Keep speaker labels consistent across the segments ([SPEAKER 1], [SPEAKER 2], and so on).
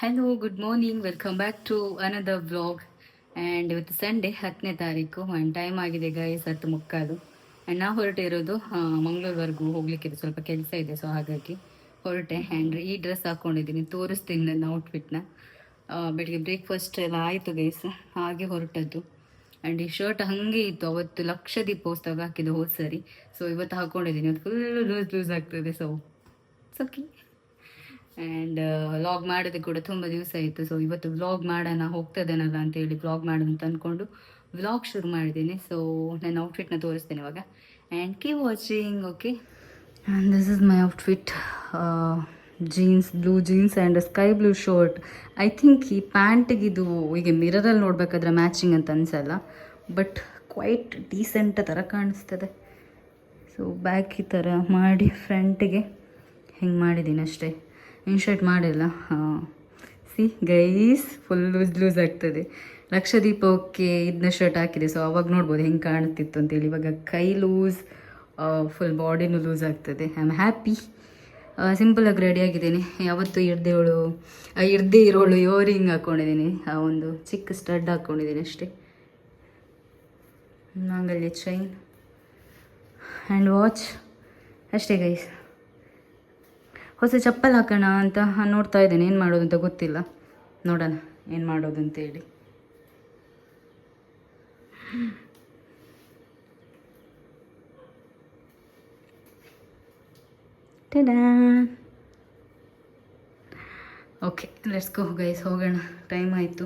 [SPEAKER 1] Hello good morning welcome back to another vlog and ಇವತ್ತು Sunday ಹತ್ತನೇ ತಾರೀಕು. And time ಆಗಿದೆ ಗೈಸ್ ಹತ್ತು ಮುಕ್ಕಾಲು. ಆ್ಯಂಡ್ ನಾವು ಹೊರಟಿರೋದು ಮಂಗಳೂರ್ವರೆಗೂ ಹೋಗ್ಲಿಕ್ಕಿದೆ ಸ್ವಲ್ಪ ಕೆಲಸ ಇದೆ ಸೊ ಹಾಗಾಗಿ ಹೊರಟೆ. ಆ್ಯಂಡ್ ಈ ಡ್ರೆಸ್ ಹಾಕ್ಕೊಂಡಿದ್ದೀನಿ ತೋರಿಸ್ತೀನಿ ನನ್ನ ಔಟ್ಫಿಟ್ನ ಬೆಳಿಗ್ಗೆ ಬ್ರೇಕ್ಫಾಸ್ಟ್ ಎಲ್ಲ ಆಯಿತು ಗೈಸ್ ಹಾಗೆ ಹೊರಟದ್ದು. ಆ್ಯಂಡ್ ಈ ಶರ್ಟ್ ಹಾಗೆ ಇತ್ತು. ಅವತ್ತು ಲಕ್ಷ ದೀಪೋತ್ಸವ ಹಾಕಿದ್ದು ಹೋದ ಸರಿ. ಸೊ ಇವತ್ತು ಹಾಕ್ಕೊಂಡಿದ್ದೀನಿ ಅದು ಫುಲ್ ಲೂಸ್ ಲೂಸ್ ಆಗ್ತದೆ ಸೊ ಸೊಕ್ಕಿ ಆ್ಯಂಡ್ ವ್ಲಾಗ್ ಮಾಡೋದಕ್ಕೆ ಕೂಡ ತುಂಬ ದಿವಸ ಆಯಿತು. ಸೊ ಇವತ್ತು ವ್ಲಾಗ್ ಮಾಡೋಣ, ಹೋಗ್ತದೇನಲ್ಲ ಅಂತೇಳಿ ವ್ಲಾಗ್ ಮಾಡೋಣ ಅಂತ ಅಂದ್ಕೊಂಡು ವ್ಲಾಗ್ ಶುರು ಮಾಡಿದ್ದೀನಿ. ಸೊ ನನ್ನ ಔಟ್ಫಿಟ್ನ ತೋರಿಸ್ತೇನೆ ಇವಾಗ. And keep watching okay and this is my outfit jeans blue jeans and sky blue shirt I think ಈ ಪ್ಯಾಂಟಿಗೆ ಇದು ಈಗ ಮಿರರಲ್ಲಿ ನೋಡಬೇಕಾದ್ರೆ ಮ್ಯಾಚಿಂಗ್ ಅಂತ ಅನಿಸಲ್ಲ. ಬಟ್ ಕ್ವೈಟ್ ಡೀಸೆಂಟ್ ಥರ ಕಾಣಿಸ್ತದೆ. ಸೊ ಬ್ಯಾಕ್ ಈ ಥರ ಮಾಡಿ ಫ್ರಂಟಿಗೆ ಹಿಂಗೆ ಮಾಡಿದ್ದೀನಿ ಅಷ್ಟೇ ಇನ್ಶರ್ಟ್ ಮಾಡಿಲ್ಲ. See guys full loose loose ಆಗ್ತದೆ. ಲಕ್ಷದೀಪಕ್ಕೆ ಇದನ್ನ ಶರ್ಟ್ ಹಾಕಿದೆ. ಸೊ ಅವಾಗ ನೋಡ್ಬೋದು ಹೆಂಗೆ ಕಾಣ್ತಿತ್ತು ಅಂತೇಳಿ. ಇವಾಗ ಕೈ ಲೂಸ್ ಫುಲ್ ಬಾಡಿನೂ ಲೂಸ್ ಆಗ್ತದೆ. ಐ ಆಮ್ ಹ್ಯಾಪಿ ಸಿಂಪಲಾಗಿ ರೆಡಿ ಆಗಿದ್ದೀನಿ. ಯಾವತ್ತು ಇರ್ದೇವಳು ಇರ್ದೇ ಇರೋಳು ಇಯರಿಂಗ್ ಹಾಕ್ಕೊಂಡಿದ್ದೀನಿ ಆ, ಒಂದು ಚಿಕ್ಕ ಸ್ಟಡ್ ಹಾಕ್ಕೊಂಡಿದ್ದೀನಿ ಅಷ್ಟೇ. ನಾಂಗಲ್ಯ ಚೈನ್ ಆ್ಯಂಡ್ ವಾಚ್ ಅಷ್ಟೇ ಗೈಸ್ ಹೊಸ ಚಪ್ಪಲ್ ಹಾಕೋಣ ಅಂತ ನೋಡ್ತಾ ಇದ್ದೇನೆ. ಏನು ಮಾಡೋದು ಅಂತ ಗೊತ್ತಿಲ್ಲ. ನೋಡೋಣ, ಏನು ಮಾಡೋದು ಅಂತೇಳಿ ಓಕೆ ಲೆಟ್ಸ್ ಗೋ ಗೈಸ್ ಹೋಗೋಣ. ಟೈಮ್ ಆಯಿತು.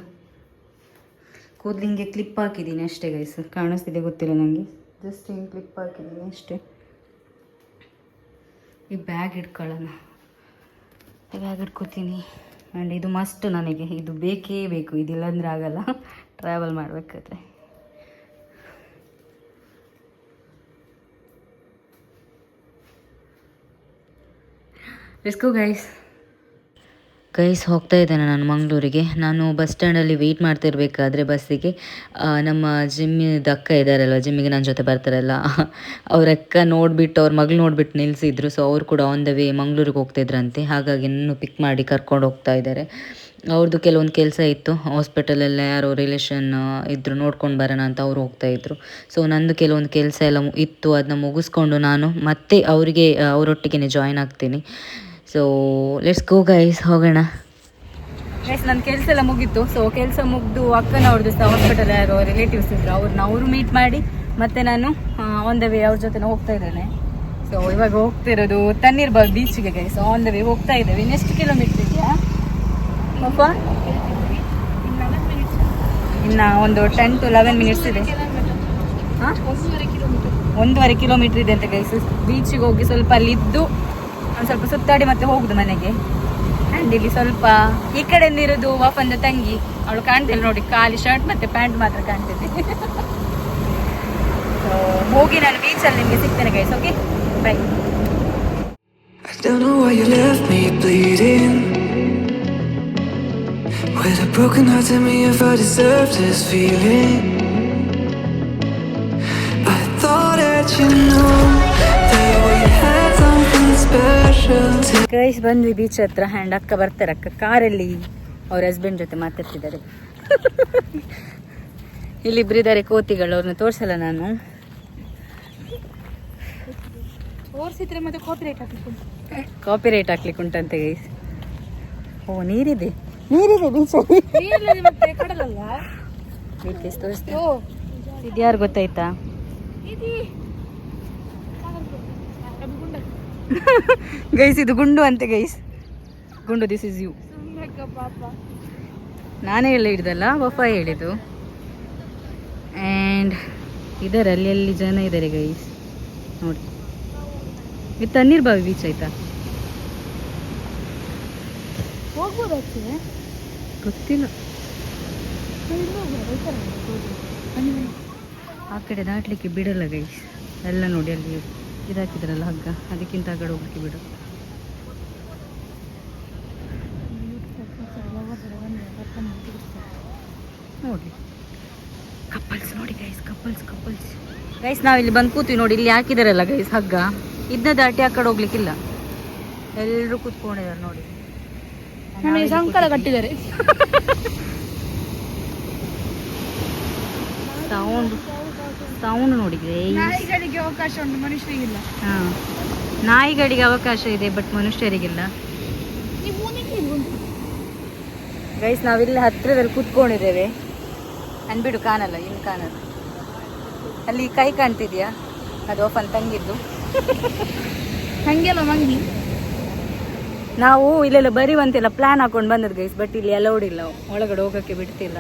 [SPEAKER 1] ಕೂದಲು ಹಿಂಗೆ ಕ್ಲಿಪ್ ಹಾಕಿದ್ದೀನಿ ಅಷ್ಟೇ ಗೈಸ್ ಕಾಣಿಸ್ತಿದೆ ಗೊತ್ತಿಲ್ಲ ನನಗೆ ಜಸ್ಟ್ ಹಿಂಗೆ ಕ್ಲಿಪ್ ಹಾಕಿದ್ದೀನಿ ಅಷ್ಟೇ. ಈ ಬ್ಯಾಗ್ ಇಟ್ಕೊಳ್ಳೋಣ ಬ್ಯಾಗ್ ಹಿಡ್ಕೊತೀನಿ ಆ್ಯಂಡ್ ಇದು ಮಸ್ಟ್ ನನಗೆ. ಇದು ಬೇಕೇ ಬೇಕು. ಇದಿಲ್ಲ ಅಂದರೆ ಆಗಲ್ಲ. ಟ್ರಾವೆಲ್ ಮಾಡಬೇಕಾದ್ರೆ. ರಿಸ್ಕು ಗೈಸ್ ಗೈಸ್ ಹೋಗ್ತಾ ಇದ್ದೇನೆ ನಾನು ಮಂಗಳೂರಿಗೆ. ನಾನು ಬಸ್ ಸ್ಟ್ಯಾಂಡಲ್ಲಿ ವೆಯ್ಟ್ ಮಾಡ್ತಿರ್ಬೇಕಾದ್ರೆ ಬಸ್ಸಿಗೆ ನಮ್ಮ ಜಿಮ್ಮಿದ ಅಕ್ಕ ಇದ್ದಾರಲ್ವ ಜಿಮ್ಮಿಗೆ ನನ್ನ ಜೊತೆ ಬರ್ತಾರಲ್ಲ, ಅವ್ರ ಅಕ್ಕ ನೋಡಿಬಿಟ್ಟು, ಅವ್ರ ಮಗಳು ನೋಡಿಬಿಟ್ಟು ನಿಲ್ಲಿಸಿದ್ರು ಸೊ ಅವ್ರು ಕೂಡ ಆನ್ ದ ವೇ ಮಂಗಳೂರಿಗೆ ಹೋಗ್ತಿದ್ರಂತೆ. ಹಾಗಾಗಿ ಇನ್ನೂ ಪಿಕ್ ಮಾಡಿ ಕರ್ಕೊಂಡು ಹೋಗ್ತಾ ಇದ್ದಾರೆ ಅವ್ರದ್ದು ಕೆಲವೊಂದು ಕೆಲಸ ಇತ್ತು ಹಾಸ್ಪಿಟಲೆಲ್ಲ ಯಾರೋ ರಿಲೇಷನ್ ಇದ್ದರು ನೋಡ್ಕೊಂಡು ಬರೋಣ ಅಂತ ಅವರು ಹೋಗ್ತಾ ಇದ್ರು. ಸೊ ನಂದು ಕೆಲವೊಂದು ಕೆಲಸ ಎಲ್ಲ ಇತ್ತು ಅದನ್ನ ಮುಗಿಸ್ಕೊಂಡು ನಾನು ಮತ್ತೆ ಅವರಿಗೆ ಅವರೊಟ್ಟಿಗೆ ಜಾಯ್ನ್ ಆಗ್ತೀನಿ. ಸೊ ಲೆಟ್ಸ್ ಗೋ ಗೈಸ್ ಹೋಗೋಣ. ಗೈಸ್ ನನ್ನ ಕೆಲಸ ಎಲ್ಲ ಮುಗೀತು. ಸೊ ಕೆಲಸ ಮುಗಿದು ಅಕ್ಕನವ್ರದ್ದು ಸಹ ಹಾಸ್ಪಿಟಲ್ ಯಾರು ರಿಲೇಟಿವ್ಸ್ ಇದ್ರು. ಅವ್ರನ್ನ ಅವರು ಮೀಟ್ ಮಾಡಿ ಮತ್ತೆ ನಾನು ಆನ್ ದ ವೇ ಅವ್ರ ಜೊತೆ ಹೋಗ್ತಾ ಇದ್ದೇನೆ. ಸೊ ಇವಾಗ ಹೋಗ್ತಿರೋದು ತಣ್ಣೀರ್ಬಾಗ್ ಬೀಚ್ಗೆ ಗೈಸ್ ಆನ್ ದ ವೇ ಹೋಗ್ತಾ ಇದ್ದೇವೆ. ನೆಕ್ಸ್ಟ್ ಕಿಲೋಮೀಟರ್ ಇದೆಯಾ? ಪಾಪ ಇನ್ನ ಒಂದು ಟೆನ್ ಟು ಲೆವೆನ್ ಮಿನಿಟ್ಸ್ ಇದೆ? ಒಂದೂವರೆ ಕಿಲೋಮೀಟರ್ ಇದೆ ಅಂತ ಗೈಸ್ ಬೀಚಿಗೆ ಹೋಗಿ ಸ್ವಲ್ಪ ಅಲ್ಲಿ ಇದ್ದು ಒಂದು ಸ್ವಲ್ಪ ಸುತ್ತಾಡಿ ಮತ್ತೆ ಹೋಗುದು ಮನೆಗೆ ಅಂಡ್ ಇಲ್ಲಿ ಸ್ವಲ್ಪ ಈ ಕಡೆ ಇರೋದು ವಾಫಂದ ತಂಗಿ ಅವಳು ಕಾಣ್ತಿಲ್ಲ ನೋಡಿ ಖಾಲಿ ಶರ್ಟ್ ಮತ್ತೆ ಪ್ಯಾಂಟ್ ಮಾತ್ರ ಕಾಣ್ತಿದ್ದೆ ಹೋಗಿ ನಾನು ಬೀಚಲ್ಲಿ ನಿಮಗೆ ಸಿಗ್ತೇನೆ guys okay bye
[SPEAKER 2] Don't know why you left me bleeding. With a broken heart, tell me if I deserved this feeling. I thought that you knew.
[SPEAKER 1] Guys ಬಂದ್ವಿ ಬೀಚ್ ಹತ್ರ ಹ್ಯಾಂಡ್ ಅಕ್ಕ ಬರ್ತಾರೆ. ಅಕ್ಕ ಕಾರಲ್ಲಿ ಅವ್ರ ಹಸ್ಬೆಂಡ್ ಜೊತೆ ಮಾತಾಡ್ತಿದ್ದಾರೆ. ಇಲ್ಲಿಬ್ರಿದ್ದಾರೆ ಕೋತಿಗಳು ಅವ್ರನ್ನ ತೋರಿಸಲ್ಲ ನಾನು.
[SPEAKER 3] ತೋರಿಸಿದ್ರೆ ಮತ್ತೆ ಕಾಪಿ ರೇಟ್ ಹಾಕಿ
[SPEAKER 1] ಕಾಪಿ ರೈಟ್ ಹಾಕ್ಲಿಕ್ಕೆ ಉಂಟಂತೆ ಗೈಸ್ ಓ ನೀರಿದೆ. ನೀರಿದೆ ಬೀಚಲ್ಲಿ
[SPEAKER 3] ಮತ್ತೆ ಕಡಲಲ್ಲ?
[SPEAKER 1] ಬೀಚ್ ತೋರಿಸ್ತೇನೆ. ಇದು ಯಾರು ಗೊತ್ತಾಯ್ತಾ? ಗೈಸ್ ಇದು ಗುಂಡು ಅಂತೆ ಗೈಸ್ ಗುಂಡು ದಿಸ್ ಇಸ್ ಯು ನಾನೇ ಎಲ್ಲ ಹಿಡ್ದಲ್ಲ ಪಪ್ಪ ಹೇಳಿದ್ದು. ಆ್ಯಂಡ್ ಇದ್ದಾರೆ ಅಲ್ಲಿ ಅಲ್ಲಿ ಜನ ಇದ್ದಾರೆ ಗೈಸ್ ನೋಡಿ. ಇದು ತಣ್ಣೀರ್ಬಾವಿ ಬೀಚ್ ಆಯ್ತಾ? ಗೊತ್ತಿಲ್ಲ. ಆ ಕಡೆ ದಾಟ್ಲಿಕ್ಕೆ ಬಿಡಲ್ಲ ಗೈಸ್ ಎಲ್ಲ ನೋಡಿ ಅಲ್ಲಿ ಇದಾಕಿದ್ರಲ್ಲ ಹಗ್ಗ? ಅದಕ್ಕಿಂತ ಆ ಕಡೆ ಹೋಗ್ಲಿಕ್ಕೆ ಬಿಡು. ನೋಡಿ ಕಪ್ಪಲ್ಸ್ ನೋಡಿ ಗೈಸ್ ಕಪ್ಪಲ್ಸ್ ಕಪ್ಪಲ್ಸ್ ಗೈಸ್ ನಾವಿಲ್ಲಿ ಬಂದು ಕೂತೀವಿ ನೋಡಿ ಇಲ್ಲಿ ಹಾಕಿದಾರಲ್ಲ ಗೈಸ್ ಹಗ್ಗ? ಇದನ್ನ ದಾಟಿ ಆ ಕಡೆ ಹೋಗ್ಲಿಕ್ಕಿಲ್ಲ. ಎಲ್ಲರೂ ಕೂತ್ಕೊಂಡಿದ್ದಾರೆ ನೋಡಿ.
[SPEAKER 3] ಸಂಕಲ ಕಟ್ಟಿದ್ದಾರೆ.
[SPEAKER 1] ಸೌಂಡ್ ಸೌಂಡ್ ನೋಡಿದ್ರೆ
[SPEAKER 3] ನಾಯಿಗಳಿಗೆ ಅವಕಾಶ ಉಂಟು ಮನುಷ್ಯರಿಗಿಲ್ಲ.
[SPEAKER 1] ಹಾ. ನಾಯಿಗಳಿಗೆ ಅವಕಾಶ ಇದೆ ಬಟ್ ಮನುಷ್ಯರಿಗಿಲ್ಲ. ಗೈಸ್ ನಾವಿಲ್ಲಿ ಹತ್ತಿರದಲ್ಲಿ ಕೂತ್ಕೊಂಡಿದ್ದೇವೆ. ಅನ್ಬಿಡು ಕಾಣಲ್ಲ ಇನ್ನು ಕಾಣಲ್ಲ. ಅಲ್ಲಿ ಕೈ ಕಾಣ್ತಿದ್ಯಾ? ಅದು ಓಪನ್ ತಂಗಿದ್ದು.
[SPEAKER 3] ಹಂಗೆಲ್ಲ ಮಂಗಿ
[SPEAKER 1] ನಾವು ಇಲ್ಲೆಲ್ಲ ಬರೀವಂತೆಲ್ಲ ಪ್ಲಾನ್ ಹಾಕೊಂಡು ಬಂದದ್ದು ಗೈಸ್ ಬಟ್ ಇಲ್ಲಿ ಅಲೌಡ್ ಇಲ್ಲ. ಒಳಗಡೆ ಹೋಗೋಕ್ಕೆ ಬಿಡ್ತಿಲ್ಲ.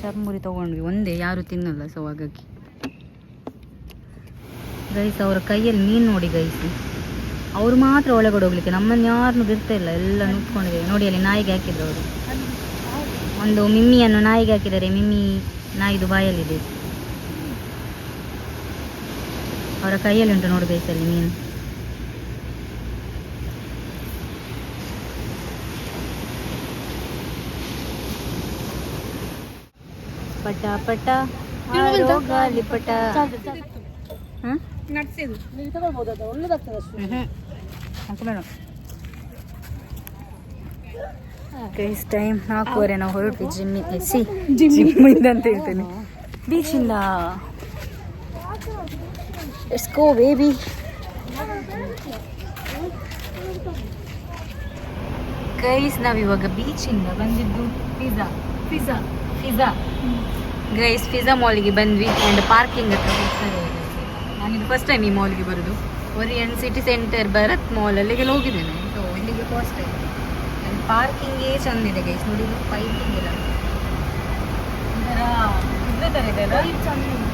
[SPEAKER 1] ಚರ್ಮುರಿ ತಗೊಂಡ್ವಿ. ಒಂದೇ, ಯಾರು ತಿನ್ನಲ್ಲ ಸೊ ಹಾಗಾಗಿ ಗೈಸ್, ಅವರ ಕೈಯಲ್ಲಿ ಮೀನು ನೋಡಿ ಗೈಸ್. ಅವ್ರು ಮಾತ್ರ ಒಳಗಡೆ ಹೋಗ್ಲಿಕ್ಕೆ, ನಮ್ಮನ್ನು ಯಾರನ್ನು ಬಿಡ್ತಾ ಇಲ್ಲ. ಎಲ್ಲ ನುಟ್ಕೊಂಡಿದ್ದೇವೆ ನೋಡಿ, ಅಲ್ಲಿ ನಾಯಿಗೆ ಹಾಕಿದ್ರು ಅವರು. ಒಂದು ಮಿಮ್ಮಿಯನ್ನು ನಾಯಿಗೆ ಹಾಕಿದ್ದಾರೆ. ಮಿಮ್ಮಿ ನಾಯಿದು ಬಾಯಲ್ಲಿದೆ. ಅವರ ಕೈಯಲ್ಲಿ ಉಂಟು ನೋಡಿ ಗೈಸ್ ಅಲ್ಲಿ ಮೀನು. ಪಟ ಪಟ
[SPEAKER 3] ನೀವು ತಗೊಳ್ಬೋದು ಅದು? ಒಳ್ಳೇದಾಗ್ತದೆ ಅಷ್ಟು.
[SPEAKER 1] ಗೈಸ್ ಟೈಮ್ ನಾಲ್ಕೂವರೆ ನಾವು ಹೊರಟ್ವಿ ಜಿಮ್ಮಿ. ಸಿ ಜಿಮ್ ಜಿಮ್ಮಿಂದ ಅಂತ ಹೇಳ್ತೇನೆ. ಬೀಚಿಂದ? ಇಟ್ಸ್ ಗೋ ಬೇಬಿ ಗೈಸ್ ನಾವಿವಾಗ ಬೀಚಿಂದ ಬಂದಿದ್ದು. Pizza pizza pizza guys pizza ಮಾಲ್ಗೆ ಬಂದ್ವಿ ಆ್ಯಂಡ್ ಪಾರ್ಕಿಂಗ್ ಹತ್ರ ಹೋಗ್ತಾರೆ ನಾನಿದು ಫಸ್ಟ್ ಟೈಮ್ ಈ ಮಾಲ್ಗೆ ಬರೋದು. Orion city centre Bharath mall ಅಲ್ಲಿಗೆ ಹೋಗಿದ್ದೇನೆ. ಸೊ ಇಲ್ಲಿಗೆ ಫಸ್ಟ್ ಟೈಮ್ ಆ್ಯಂಡ್ ಪಾರ್ಕಿಂಗೇ ಚಂದ ಇದೆ ಗೈಸ್ ನೋಡಿ ಪೈಪಿಂಗ್ ಇಲ್ಲ ಒಂಥರ ಇದ್ರ ಥರ ಇದೆ ಅಲ್ಲ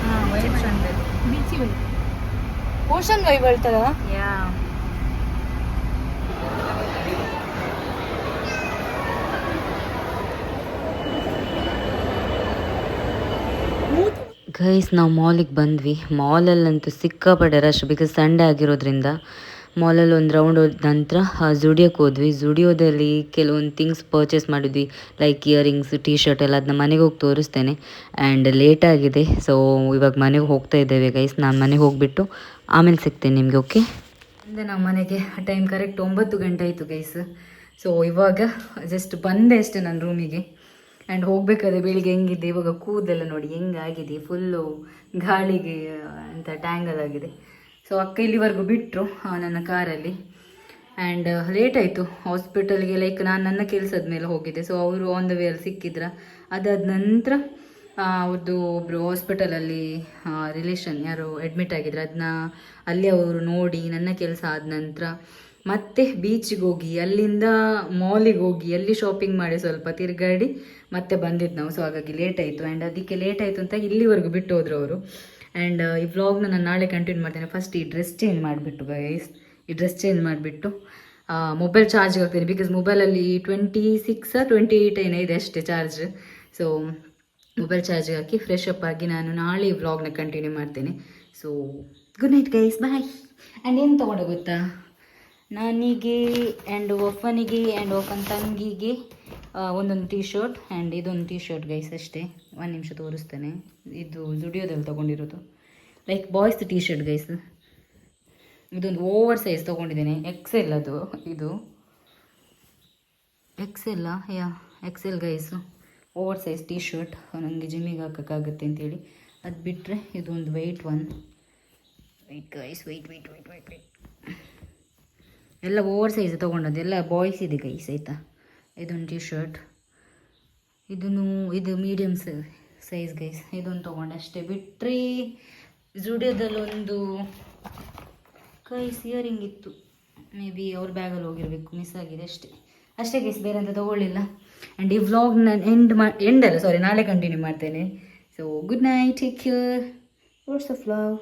[SPEAKER 1] ಹಾಂ ವೈಟ್ ಚಂದ ಇದೆ
[SPEAKER 3] ಬೀಚಿ ಓಷನ್ ವೈ ಹೇಳ್ತದ
[SPEAKER 1] ಯಾ ಗೈಸ್ ನಾವು ಮಾಲಿಗೆ ಬಂದ್ವಿ. ಮಾಲಲ್ಲಂತೂ ಸಿಕ್ಕಾಪಟ್ಟೆ ರಶ್ ಬಿಕಾಸ್ ಸಂಡೇ ಆಗಿರೋದ್ರಿಂದ ಮಾಲಲ್ಲಿ ಒಂದು ರೌಂಡ್ ಹೋದ ನಂತರ ಜುಡಿಯೋಕ್ಕೆ ಹೋದ್ವಿ. ಜುಡಿಯೋದಲ್ಲಿ ಕೆಲವೊಂದು ಥಿಂಗ್ಸ್ ಪರ್ಚೇಸ್ ಮಾಡಿದ್ವಿ. ಲೈಕ್ ಇಯರಿಂಗ್ಸ್ ಟೀ ಶರ್ಟ್ ಎಲ್ಲ ಅದನ್ನ ಮನೆಗೆ ಹೋಗಿ ತೋರಿಸ್ತೇನೆ. ಆ್ಯಂಡ್ ಲೇಟ್ ಆಗಿದೆ. ಸೊ ಇವಾಗ ಮನೆಗೆ ಹೋಗ್ತಾ ಇದ್ದೇವೆ ಗೈಸ್ ನಾನು ಮನೆಗೆ ಹೋಗಿಬಿಟ್ಟು ಆಮೇಲೆ ಸಿಗ್ತೇನೆ ನಿಮಗೆ ಓಕೆ ಅಂದರೆ ನಮ್ಮ ಮನೆಗೆ ಟೈಮ್ ಕರೆಕ್ಟ್ ಒಂಬತ್ತು ಗಂಟೆ ಆಯಿತು ಗೈಸ್ ಸೊ ಇವಾಗ ಜಸ್ಟ್ ಬಂದೆ ಅಷ್ಟೇ ನನ್ನ ರೂಮಿಗೆ ಆ್ಯಂಡ್ ಹೋಗಬೇಕಾದ್ರೆ ಬೆಳಿಗ್ಗೆ ಹೆಂಗಿದೆ ಇವಾಗ ಕೂದಲೆಲ್ಲ ನೋಡಿ ಹೆಂಗಾಗಿದೆ? ಫುಲ್ಲು ಗಾಳಿಗೆ ಅಂತ ಟ್ಯಾಂಗಲ್ ಆಗಿದೆ. ಸೊ ಅಕ್ಕ ಇಲ್ಲಿವರೆಗೂ ಬಿಟ್ಟರು ನನ್ನ ಕಾರಲ್ಲಿ ಆ್ಯಂಡ್ ಲೇಟ್ ಆಯಿತು. ಹಾಸ್ಪಿಟಲ್ಗೆ ಲೈಕ್ ನಾನು ನನ್ನ ಕೆಲಸದ ಮೇಲೆ ಹೋಗಿದ್ದೆ. ಸೊ ಅವರು ಆನ್ ದ ವೇಯಲ್ಲಿ ಸಿಕ್ಕಿದ್ರ. ಅದಾದ ನಂತರ ಅವ್ರದ್ದು ಒಬ್ಬರು ಹಾಸ್ಪಿಟಲಲ್ಲಿ ರಿಲೇಷನ್ ಯಾರು ಅಡ್ಮಿಟ್ ಆಗಿದ್ರು. ಅದನ್ನ ಅಲ್ಲಿ ಅವರು ನೋಡಿ ನನ್ನ ಕೆಲಸ ಆದ ನಂತರ ಮತ್ತೆ ಬೀಚಿಗೆ ಹೋಗಿ ಅಲ್ಲಿಂದ ಮಾಲಿಗೆ ಹೋಗಿ, ಅಲ್ಲಿ ಶಾಪಿಂಗ್ ಮಾಡಿ ಸ್ವಲ್ಪ ತಿರುಗಾಡಿ ಮತ್ತೆ ಬಂದಿದ್ದು ನಾವು. ಸೊ ಹಾಗಾಗಿ ಲೇಟ್ ಆಯಿತು. ಆ್ಯಂಡ್ ಅದಕ್ಕೆ ಲೇಟ್ ಆಯಿತು ಅಂತ ಇಲ್ಲಿವರೆಗೂ ಬಿಟ್ಟು ಹೋದ್ರು ಅವರು. ಆ್ಯಂಡ್ ಈ ವ್ಲಾಗ್ನ ನಾನು ನಾಳೆ ಕಂಟಿನ್ಯೂ ಮಾಡ್ತೇನೆ. ಫಸ್ಟ್ ಈ ಡ್ರೆಸ್ ಚೇಂಜ್ ಮಾಡಿಬಿಟ್ಟು ಗೈಸ್ ಈ ಡ್ರೆಸ್ ಚೇಂಜ್ ಮಾಡಿಬಿಟ್ಟು ಮೊಬೈಲ್ ಚಾರ್ಜ್ಗೆ ಹಾಕ್ತೇನೆ. ಬಿಕಾಸ್ ಮೊಬೈಲಲ್ಲಿ ಟ್ವೆಂಟಿ ಸಿಕ್ಸ್ ಟ್ವೆಂಟಿ ಏಯ್ಟ್ ಏನೋ ಇದೆ ಅಷ್ಟೇ ಚಾರ್ಜ್ ಸೊ ಮೊಬೈಲ್ ಚಾರ್ಜ್ಗೆ ಹಾಕಿ ಫ್ರೆಶ್ ಅಪ್ ಆಗಿ ನಾನು ನಾಳೆ ಈ ವ್ಲಾಗ್ನ ಕಂಟಿನ್ಯೂ ಮಾಡ್ತೇನೆ. So good night guys bye and ಏನು ತೊಗೊಂಡೆ ಗೊತ್ತಾ ನನಗೆ ಆ್ಯಂಡ್ ಒಫನಿಗೆ ಆ್ಯಂಡ್ ಒಫನ್ ತಂಗಿಗೆ ಒಂದೊಂದು ಟೀ ಶರ್ಟ್ ಆ್ಯಂಡ್ ಇದೊಂದು ಟೀ ಶರ್ಟ್ ಗೈಸ್ ಅಷ್ಟೇ. ಒಂದು ನಿಮಿಷ ತೋರಿಸ್ತೇನೆ. ಇದು ಜುಡಿಯೋದಲ್ಲಿ ತೊಗೊಂಡಿರೋದು. Like boys T shirt guys ಇದೊಂದು ಓವರ್ ಸೈಜ್ ತೊಗೊಂಡಿದ್ದೇನೆ. ಎಕ್ಸೆಲ್ ಅದು, ಇದು. ಎಕ್ಸೆಲ್ಲ yeah XL guys oversize T-shirt ನನಗೆ ಜಿಮ್ಮಿಗೆ ಹಾಕೋಕ್ಕಾಗುತ್ತೆ ಅಂತೇಳಿ. ಅದು ಬಿಟ್ಟರೆ ಇದೊಂದು wait one wait guys wait wait wait wait wait ಎಲ್ಲ ಓವರ್ ಸೈಜ್ ತೊಗೊಂಡದ್ದು, ಎಲ್ಲ ಬಾಯ್ಸ್ ಇದೆ ಗೈಸ್ ಆಯಿತಾ? ಇದೊಂದು ಟಿ ಶರ್ಟ್ ಇದನ್ನು, ಇದು ಮೀಡಿಯಮ್ ಸೈಜ್ ಗೈಸ್ ಇದೊಂದು ತೊಗೊಂಡೆ ಅಷ್ಟೇ ಬಿಟ್ಟರೆ ಜುಡಿಯೋದಲ್ಲೊಂದು ಗೈಸ್ ಇಯರಿಂಗ್ ಇತ್ತು. ಮೇ ಬಿ ಅವ್ರ ಬ್ಯಾಗಲ್ಲಿ ಹೋಗಿರಬೇಕು ಮಿಸ್ ಆಗಿದೆ ಅಷ್ಟೇ. ಅಷ್ಟೇ ಗೈಸ್ ಬೇರೆ ಅಂತ ತೊಗೊಳ್ಳಿಲ್ಲ. ಆ್ಯಂಡ್ ಈ ವ್ಲಾಗ್ ನಾನು ಎಂಡ್ ಮಾ ಎಂಡ್ ಅಲ್ಲ ಸಾರಿ ನಾಳೆ ಕಂಟಿನ್ಯೂ ಮಾಡ್ತೇನೆ. So good night take care lots of love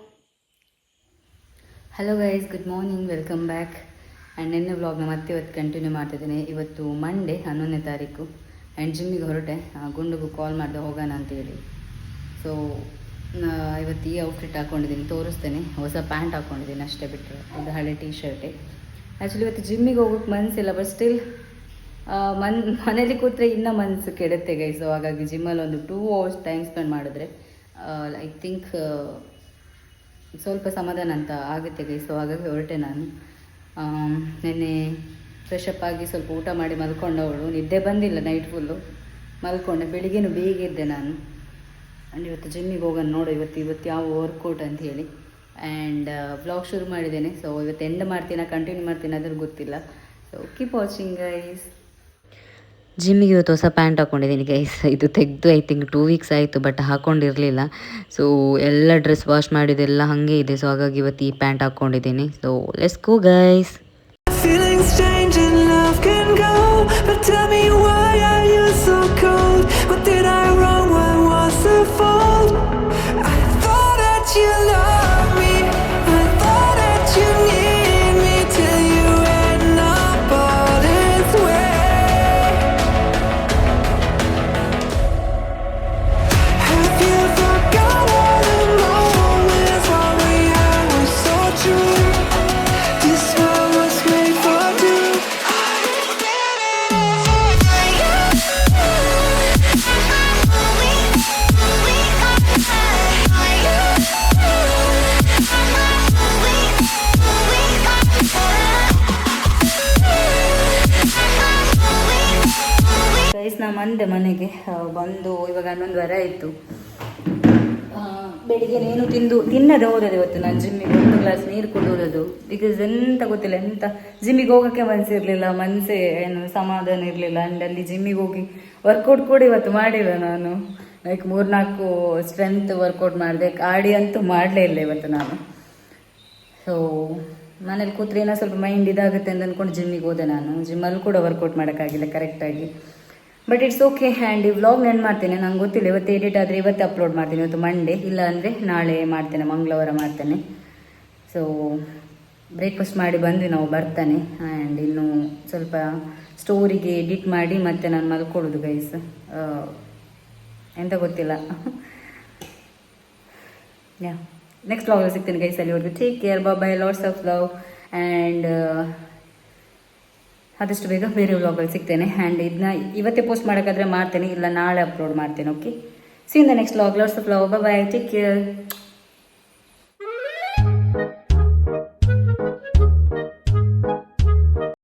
[SPEAKER 1] hello guys good morning welcome back and ನಿನ್ನೆ ವ್ಲಾಗ್ನ ಮತ್ತೆ ಇವತ್ತು ಕಂಟಿನ್ಯೂ ಮಾಡ್ತಿದ್ದೀನಿ ಇವತ್ತು ಮಂಡೇ ಹನ್ನೊಂದನೇ ತಾರೀಕು. ಆ್ಯಂಡ್ ಜಿಮ್ಮಿಗೆ ಹೊರಟೆ. ಗುಂಡುಗೂ ಕಾಲ್ ಮಾಡಿದೆ ಹೋಗೋಣ ಅಂತೇಳಿ ಸೊ ಇವತ್ತು ಈ ಔಟ್ಫಿಟ್ ಹಾಕ್ಕೊಂಡಿದ್ದೀನಿ ತೋರಿಸ್ತೇನೆ. ಹೊಸ ಪ್ಯಾಂಟ್ ಹಾಕ್ಕೊಂಡಿದ್ದೀನಿ ಅಷ್ಟೇ ಬಿಟ್ಟರೆ ಇದು ಹಳೆ ಟೀ ಶರ್ಟೇ ಆ್ಯಕ್ಚುಲಿ ಇವತ್ತು ಜಿಮ್ಮಿಗೆ ಹೋಗೋಕ್ಕೆ ಮನಸ್ಸಿಲ್ಲ ಬಟ್ ಸ್ಟಿಲ್ ಮನ್, ಮನೇಲಿ ಕೂತ್ರೆ ಇನ್ನೂ ಮನಸ್ಸು ಕೆಡುತ್ತೆ ಗೈ ಸೊ ಹಾಗಾಗಿ ಜಿಮ್ಮಲ್ಲಿ ಒಂದು ಟೂ ಅವರ್ಸ್ ಟೈಮ್ ಸ್ಪೆಂಡ್ ಮಾಡಿದ್ರೆ ಐ ಥಿಂಕ್ ಸ್ವಲ್ಪ ಸಮಾಧಾನ ಅಂತ ಆಗುತ್ತೆ ಗೈ ಸೊ ಹಾಗಾಗಿ ಹೊರಟೆ ನಾನು. ನೆನ್ನೆ ಫ್ರೆಶಪ್ ಆಗಿ ಸ್ವಲ್ಪ ಊಟ ಮಾಡಿ ಮಲ್ಕೊಂಡವಳು. ನಿದ್ದೆ ಬಂದಿಲ್ಲ ನೈಟ್ ಫುಲ್ಲು ಮಲ್ಕೊಂಡೆ. ಬೆಳಿಗ್ಗೆನೂ ಬೇಗ ಇದ್ದೆ ನಾನು. ಆ್ಯಂಡ್ ಇವತ್ತು ಜಿಮ್ಮಿಗೆ ಹೋಗೋಣ ನೋಡು. ಇವತ್ತು ಇವತ್ತು ಯಾವ ವರ್ಕೌಟ್ ಅಂತ ಹೇಳಿ. ಆ್ಯಂಡ್ ಬ್ಲಾಗ್ ಶುರು ಮಾಡಿದ್ದೇನೆ. ಸೊ ಇವತ್ತು ಎಂಡ್ ಮಾಡ್ತೀನ. ಕಂಟಿನ್ಯೂ ಮಾಡ್ತೀನಿ. ಅದ್ರ ಗೊತ್ತಿಲ್ಲ. ಸೊ ಕೀಪ್ ವಾಚಿಂಗ್ ಗೈಸ್ ಜಿಮ್ಮಿಗೆ ಇವತ್ತು ಹೊಸ ಪ್ಯಾಂಟ್ ಹಾಕ್ಕೊಂಡಿದ್ದೀನಿ ಗೈಸ್ ಇದು ತೆಗೆದು ಐ ತಿಂಕ್ ಟೂ ವೀಕ್ಸ್ ಆಯಿತು ಬಟ್ ಹಾಕ್ಕೊಂಡಿರಲಿಲ್ಲ ಸೊ ಎಲ್ಲ ಡ್ರೆಸ್ ವಾಶ್ ಮಾಡಿದೆಲ್ಲ ಹಾಗೆ ಇದೆ. ಸೊ ಹಾಗಾಗಿ ಇವತ್ತು ಈ ಪ್ಯಾಂಟ್ ಹಾಕ್ಕೊಂಡಿದ್ದೀನಿ ಸೊ ಲೆಟ್ಸ್ ಗೋ ಗೈಸ್ ಬಂದೆ ಮನೆಗೆ ಬಂದು ಇವಾಗ ಹನ್ನೊಂದು ವಾರ ಆಯಿತು. ಬೆಳಿಗ್ಗೆ ಏನು ತಿಂದು, ತಿನ್ನದೆ ಹೋದದ್ದು ಇವತ್ತು ನಾನು ಜಿಮ್ಮಿಗೆ ಒಂದು ಗ್ಲಾಸ್ ನೀರು ಕುಡಿಯೋದು ಬಿಕಾಸ್ ಎಂತ ಗೊತ್ತಿಲ್ಲ, ಎಂತ ಜಿಮ್ಮಿಗೆ ಹೋಗೋಕ್ಕೆ ಮನಸ್ಸಿರಲಿಲ್ಲ ಮನಸ್ಸೇ ಏನು ಸಮಾಧಾನ ಇರಲಿಲ್ಲ. ಆ್ಯಂಡ್ ಅಲ್ಲಿ ಜಿಮ್ಮಿಗೆ ಹೋಗಿ ವರ್ಕೌಟ್ ಕೂಡ ಇವತ್ತು ಮಾಡಿಲ್ಲ ನಾನು. ಲೈಕ್ ಮೂರ್ನಾಲ್ಕು ಸ್ಟ್ರೆಂತ್ ವರ್ಕೌಟ್ ಮಾಡಿದೆ ಆಡಿ ಅಂತೂ ಮಾಡಲೇ ಇಲ್ಲ ಇವತ್ತು ನಾನು. ಸೊ ಮನೇಲಿ ಕೂತ್ರೆ ಏನೋ ಸ್ವಲ್ಪ ಮೈಂಡ್ ಇದಾಗುತ್ತೆ ಅಂತ ಅಂದ್ಕೊಂಡು ಜಿಮ್ಮಿಗೆ ಹೋದೆ ನಾನು. ಜಿಮ್ಮಲ್ಲಿ ಕೂಡ ವರ್ಕೌಟ್ ಮಾಡೋಕ್ಕಾಗಿಲ್ಲ ಕರೆಕ್ಟಾಗಿ ಬಟ್ ಇಟ್ಸ್ ಓಕೆ ಆ್ಯಂಡ್ ಈ ವ್ಲಾಗ್ ನೆನ್ ಮಾಡ್ತೇನೆ. ನಂಗೆ ಗೊತ್ತಿಲ್ಲ. ಇವತ್ತು ಎಡಿಟ್ ಆದರೆ ಇವತ್ತು ಅಪ್ಲೋಡ್ ಮಾಡ್ತೀನಿ. ಇವತ್ತು ಮಂಡೇ ಇಲ್ಲ ಅಂದರೆ ನಾಳೆ ಮಾಡ್ತೇನೆ. ಮಂಗಳವಾರ ಮಾಡ್ತೇನೆ. ಸೊ ಬ್ರೇಕ್ಫಾಸ್ಟ್ ಮಾಡಿ ಬಂದ್ವಿ. ನಾವು ಬರ್ತಾನೆ. ಆ್ಯಂಡ್ ಇನ್ನು ಸ್ವಲ್ಪ ಸ್ಟೋರಿಗೆ ಎಡಿಟ್ ಮಾಡಿ ಮತ್ತೆ ನಾನು ಮಲ್ಕೊಳ್ಳೋದು ಗೈಸ್ ಎಂತ ಗೊತ್ತಿಲ್ಲ. ಯಾ ನೆಕ್ಸ್ಟ್ ವ್ಲಾಗಲ್ಲಿ ಸಿಗ್ತೇನೆ ಗೈಸ್ ಅಲ್ಲಿವರೆಗೂ take care bye lots of love and ಆದಷ್ಟು ಬೇಗ ಬೇರೆ ವ್ಲಾಗಲ್ಲಿ ಸಿಗ್ತೇನೆ. ಆ್ಯಂಡ್ ಇದನ್ನ ಇವತ್ತೇ ಪೋಸ್ಟ್ ಮಾಡೋಕ್ಕಾದ್ರೆ ಮಾಡ್ತೇನೆ. ಇಲ್ಲ ನಾಳೆ ಅಪ್ಲೋಡ್ ಮಾಡ್ತೇನೆ okay see in the next vlog lots of love bye take care